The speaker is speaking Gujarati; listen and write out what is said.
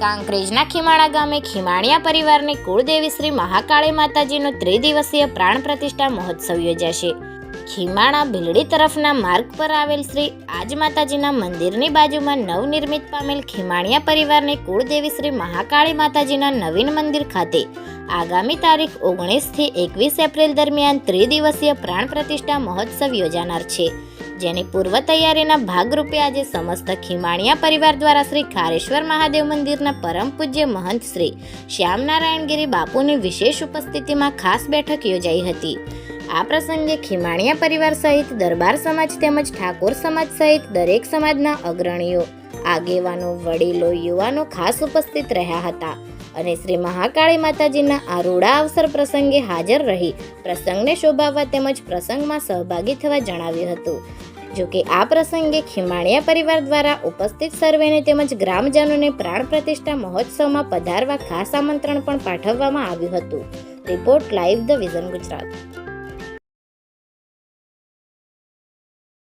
કાંકરેજના ખીમાણા ગામે ખીમાણિયા પરિવારની કુળદેવી શ્રી મહાકાળી માતાજીનો ત્રિદિવસીય પ્રાણ પ્રતિષ્ઠા મહોત્સવ યોજાશે. ખીમાણા ભીલડી તરફના માર્ગ પર આવેલ શ્રી આજ માતાજીના મંદિરની બાજુમાં નવનિર્મિત પામેલ ખીમાણિયા પરિવારની કુળદેવી શ્રી મહાકાળી માતાજીના નવીન મંદિર ખાતે આગામી તારીખ ઓગણીસથી એકવીસ એપ્રિલ દરમિયાન ત્રિદિવસીય પ્રાણ પ્રતિષ્ઠા મહોત્સવ યોજાનાર છે. જેની પૂર્વ તૈયારીના ભાગરૂપે આજે સમસ્ત ખીમાણિયા પરિવાર દ્વારા શ્રી ખારેશ્વર મહાદેવ મંદિરના પરમ પૂજ્ય મહંત શ્રી શ્યામનારાયણગીરી બાપુની વિશેષ ઉપસ્થિતિમાં ખાસ બેઠક યોજાઈ હતી. આ પ્રસંગે ખીમાણિયા પરિવાર સહિત દરબાર સમાજ તેમજ ઠાકોર સમાજ સહિત દરેક સમાજના અગ્રણીઓ, આગેવાનો, વડીલો, યુવાનો ખાસ ઉપસ્થિત રહ્યા હતા અને શ્રી મહાકાળી માતાજીના આ રૂડા અવસર પ્રસંગે હાજર રહી પ્રસંગને શોભાવવા તેમજ પ્રસંગમાં સહભાગી થવા જણાવ્યું હતું. જોકે આ પ્રસંગે ખીમાણિયા પરિવાર દ્વારા ઉપસ્થિત સર્વેને તેમજ ગ્રામજનોને પ્રાણ પ્રતિષ્ઠા મહોત્સવમાં પધારવા ખાસ આમંત્રણ પણ પાઠવવામાં આવ્યું હતું. Report live the vision Gujarat.